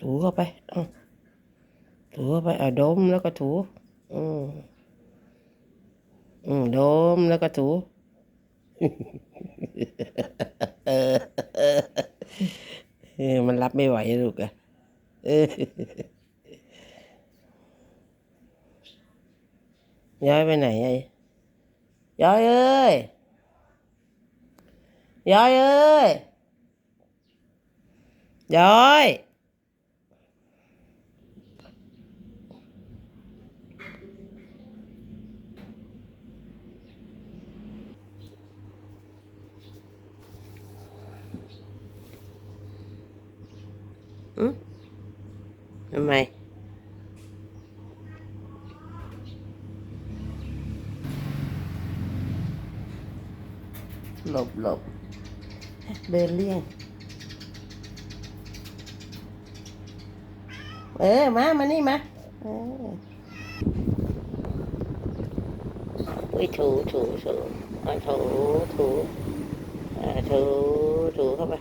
ถูเข้าไปอะถูเข้าไปอะดมแล้วก็ถู อืมอืมดมแล้วก็ถูเออมันรับไม่ไหวลูกอะย้อยไปไหนไอ้ย้อยเอ้ยย้อยเอ้ยย้อย ทำไม หลบหลบเดินเลี่ยงเออ มา มานี่มาเอออุ้ยถูถูถูอะถูถูอะถูถูเข้าไป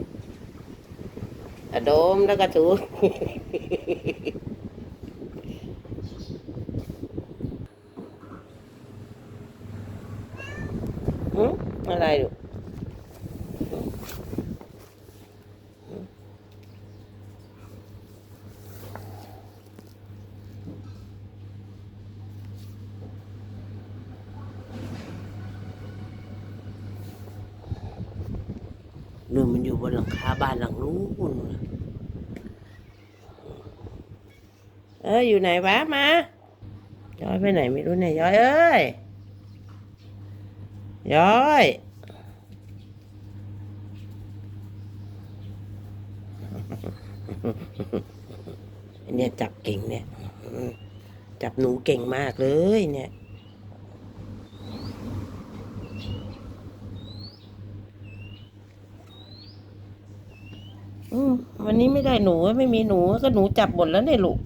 อะดมแล้วก็ถูหืมอะไรดู นู่นมันอยู่บนหลังคาบ้านหลังนู้นเอ้ยอยู่ไหนวะมา ย้อยไปไหนไม่รู้เนี่ยย้อยเอ้ย ย้อยเนี่ยจับเก่งเนี่ย จับหนูเก่งมากเลยเนี่ย วันนี้ไม่ได้หนูไม่มีหนูก็หนูจับหมดแล้วเนี่ยลูก